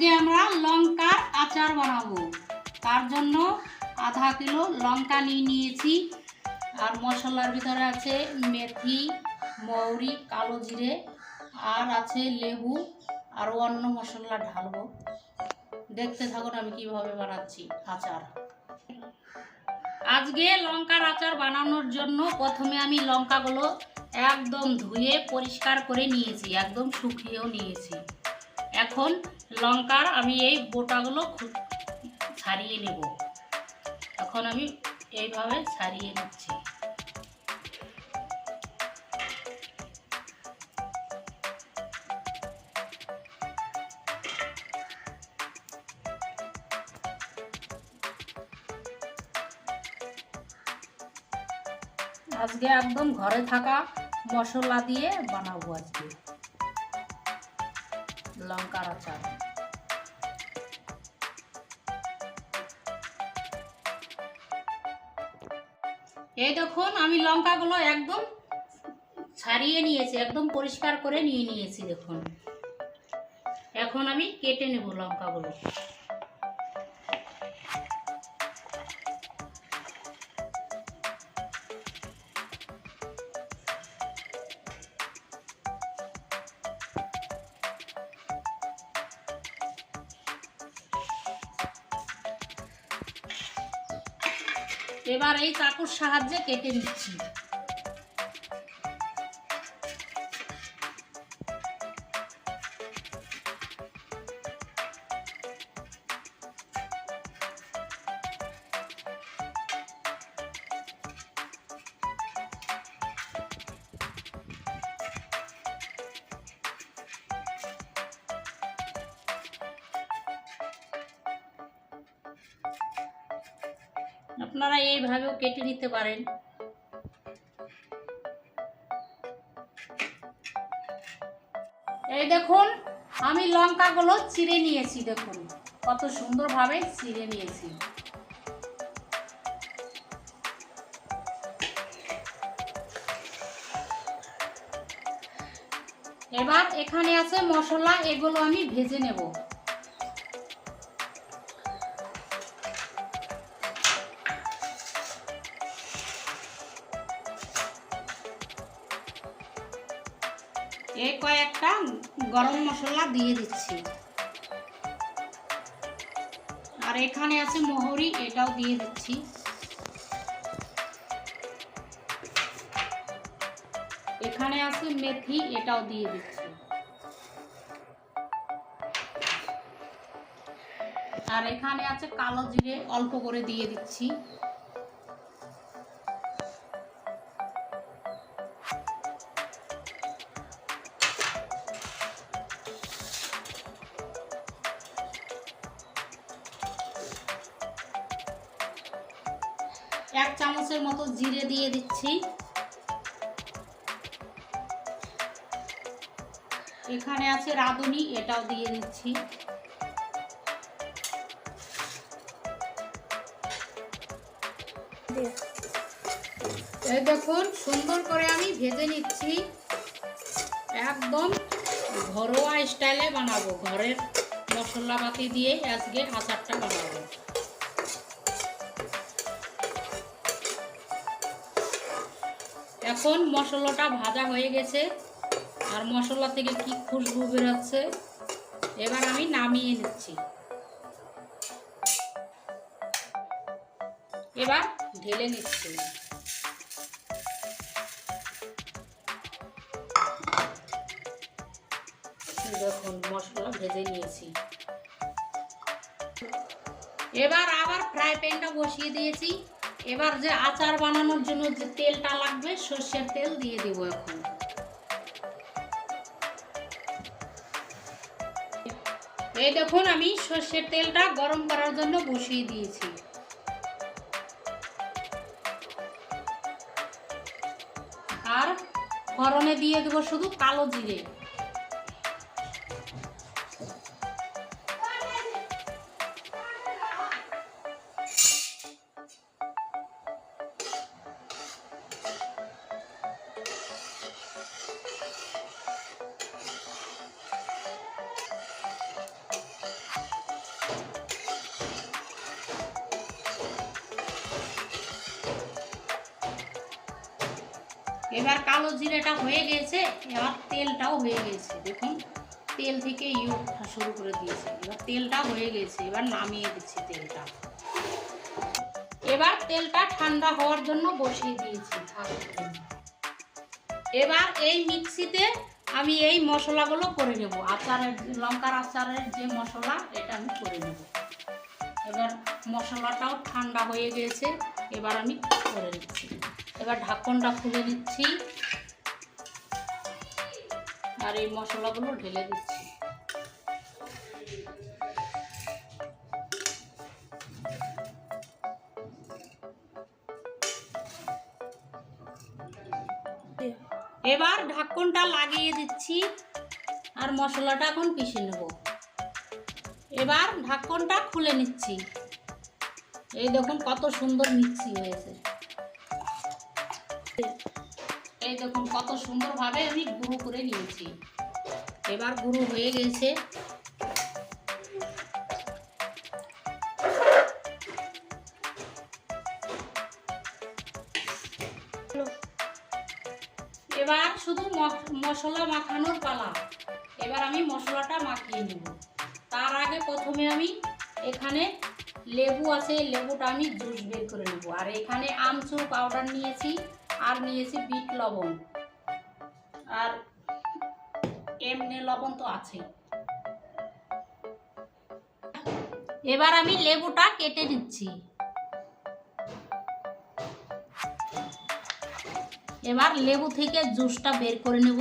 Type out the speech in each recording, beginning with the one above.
আজকে আমরা লঙ্কার আচার বানাবো। তার জন্য আধা কিলো লঙ্কা নিয়ে নিয়েছি। আর মশলার ভিতরে আছে মেথি, মৌরি, কালো জিরে, আর আছে লেবু আর অন্য মশলা ঢালবো। দেখতে থাকুন আমি কীভাবে বানাচ্ছি আচার। আজকে লঙ্কার আচার বানানোর জন্য প্রথমে আমি লঙ্কাগুলো একদম ধুয়ে পরিষ্কার করে নিয়েছি, একদম শুকিয়েও নিয়েছি। এখন লঙ্কার আমি এই বোটাগুলো ছাড়িয়ে নেব। এখন আমি এইভাবে ছাড়িয়ে নিচ্ছি। আজকে একদম ঘরে থাকা মশলা দিয়ে বানাবো আজকে। লঙ্কার আচার। এই দেখুন, আমি লঙ্কাগুলো একদম ছাড়িয়ে নিয়েছি, একদম পরিষ্কার করে নিয়ে নিয়েছি, দেখুন। এখন আমি কেটে নেব লঙ্কাগুলো। এবার এই চাকুর সাহায্যে কেটে নিচ্ছি। আপনারা এইভাবেও কেটে নিতে পারেন। এই দেখুন, আমি লঙ্কাগুলো চিড়ে নিয়েছি, দেখুন। কত সুন্দরভাবে চিড়ে নিয়েছি। এবার এখানে আছে মশলা, এগুলো আমি ভেজে নেব। এই কয়েকটা গরম মশলা দিয়ে দিচ্ছি। আর এখানে আছে মোহরি, এটাও দিয়ে দিচ্ছি। এখানে আছে মেথি, এটাও দিয়ে দিচ্ছি। আর এখানে আছে কালো জিরে, অল্প করে দিয়ে দিচ্ছি। এক চামচের মতো জিরে দিয়ে দিচ্ছি। এখানে আছে রাঁধুনি, এটাও দিয়ে দিচ্ছি। এই দেখুন, সুন্দর করে আমি ভেজে নিচ্ছি। একদম ঘরোয়া স্টাইলে বানাবো, ঘরের মশলাপাতি দিয়ে আজকে আচারটা বানাবো। এখন মশলাটা ভাজা হয়ে গেছে। আর মশলা থেকে কি খুশবু বেরোচ্ছে, এবার আমি নামিয়ে নিচ্ছি। এবার ঢেলে নিচ্ছি। দেখুন, মশলা ভেজে নিয়েছি। এবার আবার ফ্রাই প্যানটা বসিয়ে দিয়েছি। এবার যে আচার বানানোর জন্য যে তেলটা লাগবে, সর্ষের তেল দিয়ে দেবো এখন। এই দেখুন, আমি সর্ষের তেলটা গরম করার জন্য বসিয়ে দিয়েছি। আর ফোড়নে দিয়ে দেবো শুধু কালো জিরে। এবার কালো জিরেটা হয়ে গেছে, এবার তেলটাও হয়ে গেছে। দেখুন, তেল থেকে ইউ শুরু করে দিয়েছে। এবার তেলটা হয়ে গেছে, এবার নামিয়ে দিচ্ছি তেলটা। এবার তেলটা ঠান্ডা হওয়ার জন্য বসিয়ে দিয়েছি। এবার এই মিক্সিতে আমি এই মশলাগুলো করে নেব। আচারের, লঙ্কার আচারের যে মশলা, এটা আমি করে নেব। এবার মশলাটাও ঠান্ডা হয়ে গেছে, এবার আমি করে নিচ্ছি। এবার ঢাকনটা খুলে দিচ্ছি। আর এই মশলাগুলো ঢেলে দিচ্ছি। এবার ঢাকনটা লাগিয়ে দিচ্ছি আর মশলাটা এখন পিষে নেব। এবার ঢাকনটা খুলে নিচ্ছি। এই দেখুন কত সুন্দর মিক্সি হয়েছে। এই দেখুন, কত সুন্দরভাবে আমি গুঁড়ো করে নিয়েছি। এবার গুঁড়ো হয়ে গেছে। এবার শুধু মশলা মাখানোর পালা। এবার আমি মশলাটা মাখিয়ে নেব। তার আগে প্রথমে আমি এখানে লেবু আছে, লেবুটা আমি জুস বের করে নেব। আর এখানে আমচুর পাউডার নিয়েছি। আর নিয়েছি বিট লবণ। আর এমনি লবণ তো আছে এবার আমি লেবুটা কেটে নিচ্ছি। এবার লেবু থেকে জুসটা বের করে নেব।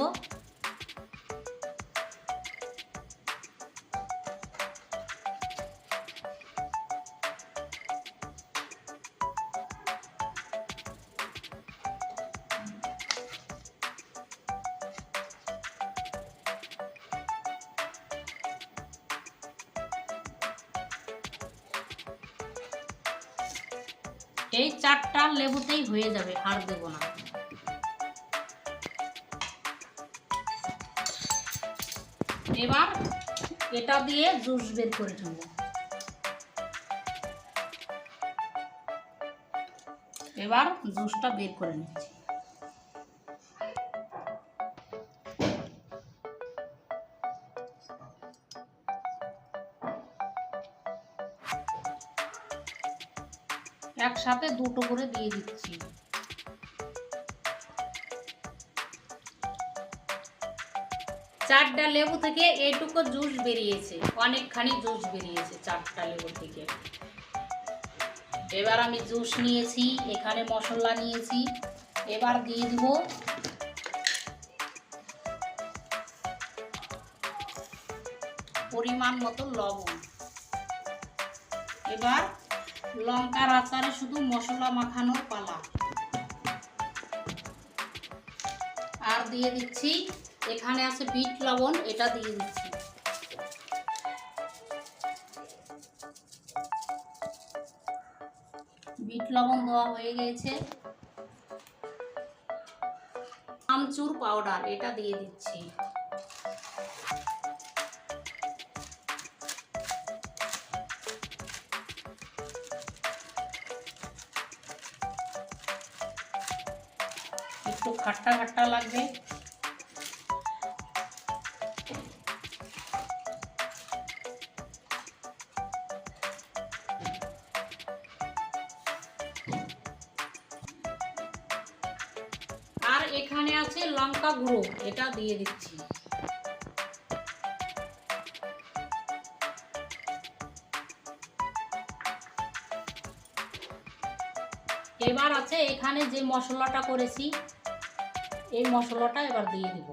এই চারটা লেবুতেই হয়ে যাবে, আর দেব না। এবার এটা দিয়ে জুস বের করে নেব এবার জুসটা বের করে নিচ্ছি। একসাথে দুটো করে দিয়ে দিচ্ছি। চারটা লেবু থেকে এইটুকু জুস বেরিয়েছে, অনেকখানি জুস বেরিয়েছে চারটা লেবু থেকে। এবার আমি জুস নিয়েছি, এখানে মশলা নিয়েছি, এবার দিয়ে দিব পরিমাণ মতো লবণ। এবার লঙ্কার আচারে শুধু মশলা মাখানোর পালা। আর দিয়ে দিচ্ছি, এখানে আছে বিট লবণ, এটা দিয়ে দিচ্ছি। বিট লবণ দেওয়া হয়ে গেছে। আমচুর পাউডার, এটা দিয়ে দিচ্ছি। একটু খাট্টা খাট্টা লাগবে। আর এখানে আছে লঙ্কা গুঁড়ো, এটা দিয়ে দিচ্ছি। এবার আছে এখানে যে মশলাটা করেছি এই মশলাটা এবার দিয়ে দিব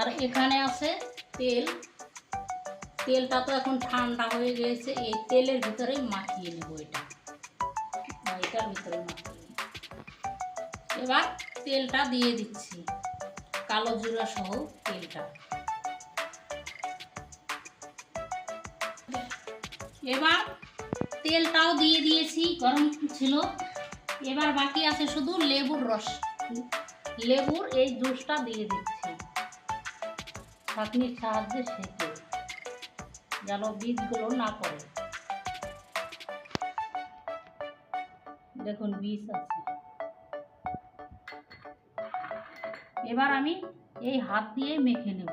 আর এখানে আছে তেল তেলটা তো এখন ঠান্ডা হয়ে গেছে, এই তেলের ভিতরেই মাখিয়ে নেব এটা এটার ভিতরে মাখিয়ে। এবার তেলটা দিয়ে দিচ্ছি। কালো জিরা সহ তেলটা। এবার তেলটাও দিয়ে দিয়েছি, গরম ছিল। এবার বাকি আছে শুধু লেবুর রস। লেবুর এই জুসটা দিয়ে দিচ্ছি। ছাঁকনির সাহায্যে সেঁকে, যেন বীজগুলো না পড়ে। দেখুন, বীজ আছে। এবার আমি এই হাত দিয়ে মেখে নেব।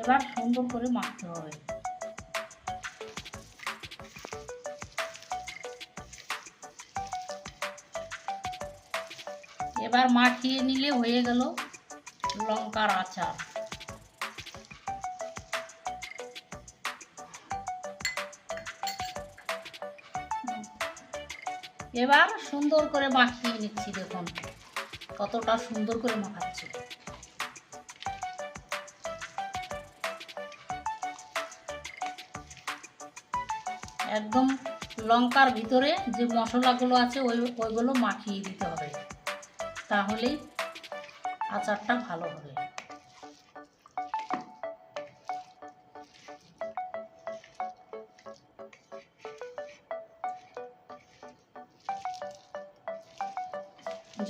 এবার সুন্দর করে মাখতে হবে। এবার মাখিয়ে নিলে হয়ে গেল লঙ্কার আচার। এবার সুন্দর করে মাখিয়ে নিচ্ছি, দেখুন। কতটা সুন্দর করে মাখাচ্ছি। একদম লঙ্কার ভিতরে যে মশলাগুলো আছে, ওই, ওইগুলো মাখিয়ে দিতে হবে। তাহলেই আচারটা ভালো হবে।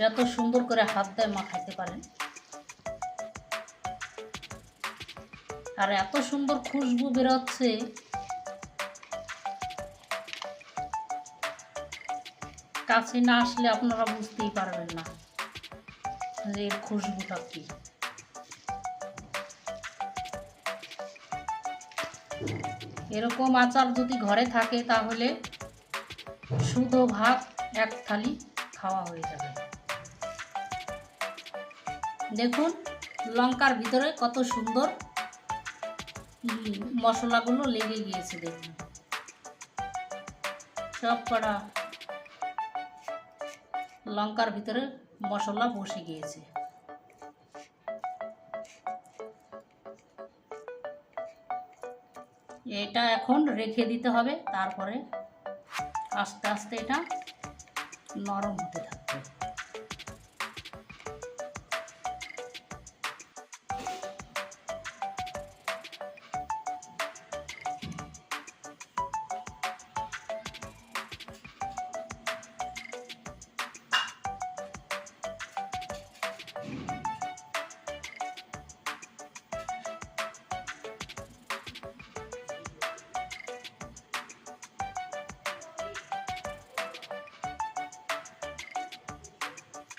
যত সুন্দর করে হাত দিয়ে মাখাইতে পারেন। আর এত সুন্দর খুশবু বেরোচ্ছে। কাছে না আসলে আপনারা বুঝতেই পারবেন না যে এর খুশবুটা কি। এরকম আচার যদি ঘরে থাকে তাহলে শুধু ভাত এক থালি খাওয়া হয়ে যাবে। দেখুন, লঙ্কার ভিতরে কত সুন্দর মশলাগুলো লেগে গিয়েছে দেখুন। সব কটা লঙ্কার ভিতরে মশলা বসে গিয়েছে। এটা এখন রেখে দিতে হবে, তারপরে আস্তে আস্তে এটা নরম হতে থাকবে।